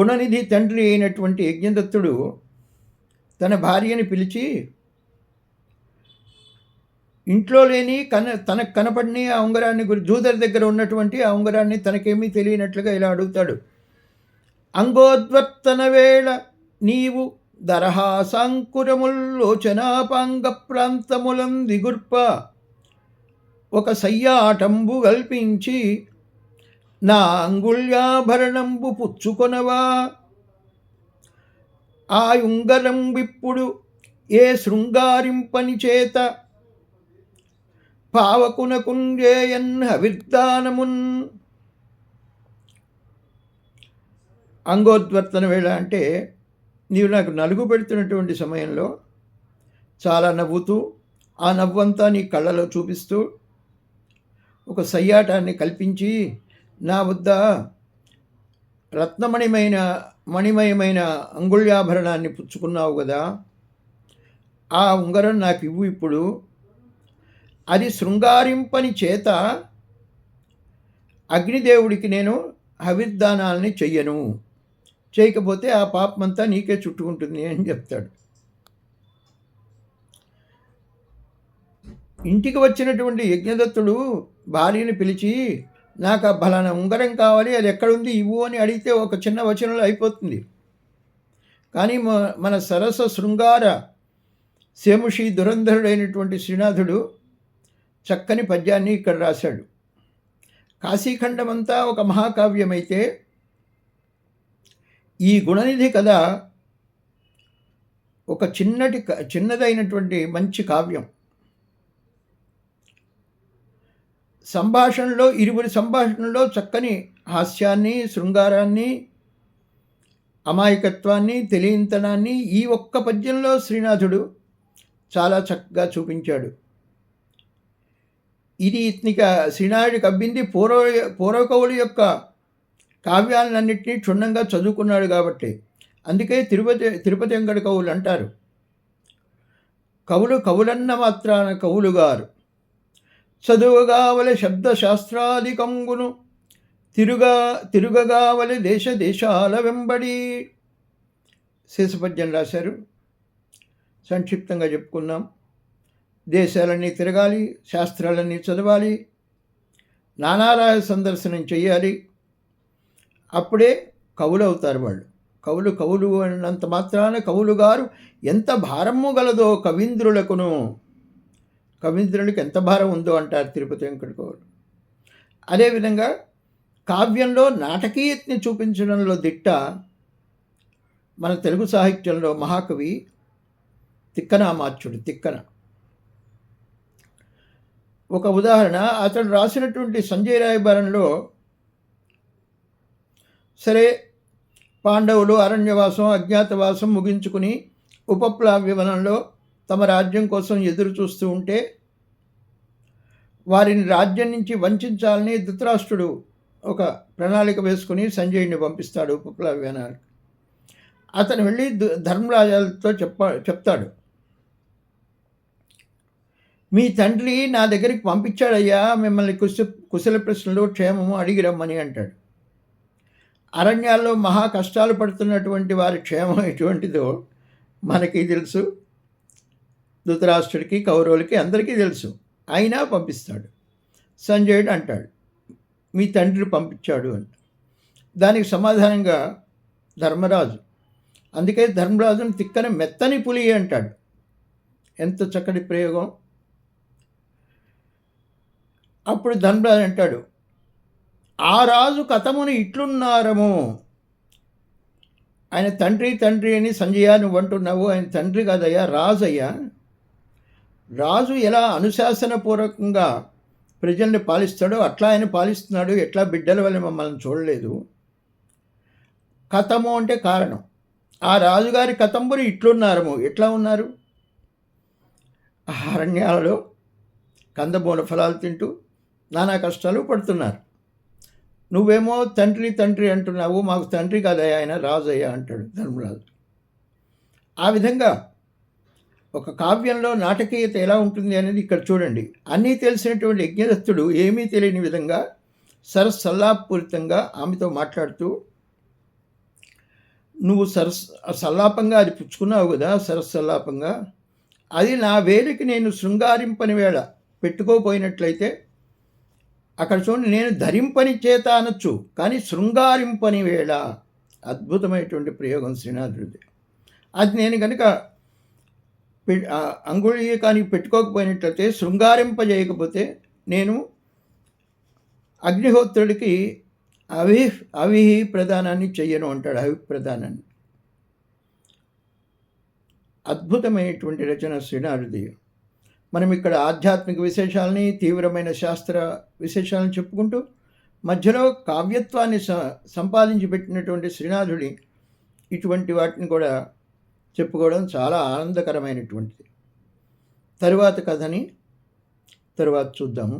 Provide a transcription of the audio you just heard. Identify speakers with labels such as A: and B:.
A: గుణనిధి తండ్రి అయినటువంటి యజ్ఞదత్తుడు తన భార్యని పిలిచి ఇంట్లో లేని కన తనకు కనపడిని ఆ ఉంగరాన్ని గురి జూదర్ దగ్గర ఉన్నటువంటి ఆ ఉంగరాన్ని తనకేమీ తెలియనట్లుగా ఇలా అడుగుతాడు. అంగోద్వర్తన వేళ నీవు దరహాసాంకురముల్లోచనాపాంగ ప్రాంతములం దిగుర్ప ఒక సయ్యాటంబు కల్పించి నా అంగుళ్యాభరణంబు పుచ్చుకొనవా? ఆ ఉంగరం విప్పుడు ఏ శృంగారింపని చేత? పావకునకుంజేయన్ హవిర్దానమున్. అంగోద్వర్తన వేళ అంటే నీవు నాకు నలుగు పెడుతున్నటువంటి సమయంలో చాలా నవ్వుతూ ఆ నవ్వంతా నీ కళ్ళలో చూపిస్తూ ఒక సయ్యాటాన్ని కల్పించి నా వద్ద రత్నమణిమైన మణిమయమైన అంగుళ్యాభరణాన్ని పుచ్చుకున్నావు కదా ఆ ఉంగరం నాకు ఇవ్వు ఇప్పుడు. అది శృంగారింపని చేత అగ్నిదేవుడికి నేను హవిర్దానాలని చెయ్యను. చేయకపోతే ఆ పాపమంతా నీకే చుట్టుకుంటుంది అని చెప్తాడు. ఇంటికి వచ్చినటువంటి యజ్ఞదత్తుడు భార్యని పిలిచి నాకు ఆ బలానా ఉంగరం కావాలి అది ఎక్కడుంది ఇవ్వు అని అడిగితే ఒక చిన్న వచనంలో అయిపోతుంది. కానీ మన సరస శృంగార సేముషి దురంధరుడైనటువంటి శ్రీనాథుడు చక్కని పద్యాన్ని ఇక్కడ రాశాడు. కాశీఖండమంతా ఒక మహాకావ్యమైతే ఈ గుణనిధి కథ ఒక చిన్నటి చిన్నదైనటువంటి మంచి కావ్యం. సంభాషణలో ఇరువురి సంభాషణలో చక్కని హాస్యాన్ని శృంగారాన్ని అమాయకత్వాన్ని తెలియంతనాన్ని ఈ ఒక్క పద్యంలో శ్రీనాథుడు చాలా చక్కగా చూపించాడు. ఇది ఇతనిక శ్రీనాథుడికి అబ్బింది పూర్వ పూర్వకవుల యొక్క కావ్యాలన్నింటినీ క్షుణ్ణంగా చదువుకున్నాడు కాబట్టి. అందుకే తిరుపతి తిరుపతి వెంకట కవులు అంటారు. కవులు కవులన్న మాత్రాన కవులు గారు చదువుగావలి శబ్దశాస్త్రాదికంగును తిరుగా తిరుగగావలి దేశ దేశాల వెంబడి శేషపద్యం రాశారు. సంక్షిప్తంగా చెప్పుకున్నాం దేశాలన్నీ తిరగాలి శాస్త్రాలన్నీ చదవాలి. నానారాయ సందర్శనం చేయాలి అప్పుడే కవులు అవుతారు వాళ్ళు. కవులు కవులు అన్నంత మాత్రాన కవులు గారు ఎంత భారము గలదో కవీంద్రులకును. కవీంద్రునికి ఎంత భారం ఉందో అంటారు తిరుపతి వెంకట అదేవిధంగా కావ్యంలో నాటకీయతని చూపించడంలో దిట్ట మన తెలుగు సాహిత్యంలో మహాకవి తిక్కనామాచ్యుడు తిక్కన. ఒక ఉదాహరణ అతడు రాసినటువంటి సంజయ్ రాయబారంలో సరే పాండవులు అరణ్యవాసం అజ్ఞాతవాసం ముగించుకుని ఉపప్లావ్యవనంలో తమ రాజ్యం కోసం ఎదురు చూస్తూ ఉంటే వారిని రాజ్యం నుంచి వంచాలని ధృతరాష్ట్రుడు ఒక ప్రణాళిక వేసుకుని సంజయుడిని పంపిస్తాడు ఉపప్లవ్యనానికి అతను వెళ్ళి ధర్మరాజాలతో చెప్ప చెప్తాడు. మీ తండ్రి నా దగ్గరికి పంపించాడయ్యా మిమ్మల్ని కుశ కుశల ప్రశ్నలు క్షేమము అడిగి రమ్మని అంటాడు. అరణ్యాల్లో మహా కష్టాలు పడుతున్నటువంటి వారి క్షేమం ఎటువంటిదో మనకి తెలుసు. ధృతరాష్ట్రుడికి కౌరవులకి అందరికీ తెలుసు. అయినా పంపిస్తాడు. సంజయుడు అంటాడు మీ తండ్రి పంపించాడు అంట. దానికి సమాధానంగా ధర్మరాజు అందుకే ధర్మరాజును తిక్కన మెత్తని పులి అంటాడు. ఎంత చక్కటి ప్రయోగం. అప్పుడు ధర్మరాజు అంటాడు ఆ రాజు కథమును ఇట్లున్నారము. ఆయన తండ్రి తండ్రి అని సంజయ నువ్వు అంటున్నావు ఆయన తండ్రి కాదయ్యా రాజయ్యా. రాజు ఎలా అనుశాసనపూర్వకంగా ప్రజల్ని పాలిస్తాడో అట్లా ఆయన పాలిస్తున్నాడు ఎట్లా బిడ్డల వల్ల మమ్మల్ని చూడలేదు. కథము అంటే కారణం. ఆ రాజుగారి కథంబులు ఇట్లున్నారము ఎట్లా ఉన్నారు? అరణ్యాలలో కందమూల ఫలాలు తింటూ నానా కష్టాలు పడుతున్నారు. నువ్వేమో తండ్రి తండ్రి అంటున్నావు మాకు తండ్రి కాదయ్యా ఆయన రాజయ్య అంటాడు ధర్మరాజు. ఆ విధంగా ఒక కావ్యంలో నాటకీయత ఎలా ఉంటుంది అనేది ఇక్కడ చూడండి. అన్నీ తెలిసినటువంటి యజ్ఞదత్తుడు ఏమీ తెలియని విధంగా సరస్సల్లాపూరితంగా ఆమెతో మాట్లాడుతూ నువ్వు సరస్ సల్లాపంగా అది పుచ్చుకున్నావు కదా సరస్సల్లాపంగా అది నా వేలికి నేను శృంగారింపని వేళ పెట్టుకోపోయినట్లయితే అక్కడ చూడండి నేను ధరింపని చేత అనొచ్చు కానీ శృంగారింపని వేళ అద్భుతమైనటువంటి ప్రయోగం శ్రీనాథుడిది. అది నేను కనుక అంగుళీకానికి పెట్టుకోకపోయినట్లయితే శృంగారింపజేయకపోతే నేను అగ్నిహోత్రుడికి అవి అవి ప్రదానాన్ని చెయ్యను అంటాడు అవి ప్రధానాన్ని. అద్భుతమైనటువంటి రచన శ్రీనాథుడి మనం ఇక్కడ ఆధ్యాత్మిక విశేషాలని తీవ్రమైన శాస్త్ర విశేషాలను చెప్పుకుంటూ మధ్యలో కావ్యత్వాన్ని స సంపాదించి పెట్టినటువంటి శ్రీనాథుడి ఇటువంటి వాటిని కూడా చెప్పుకోవడం చాలా ఆనందకరమైనటువంటిది. తరువాత కథని తరువాత చూద్దాము.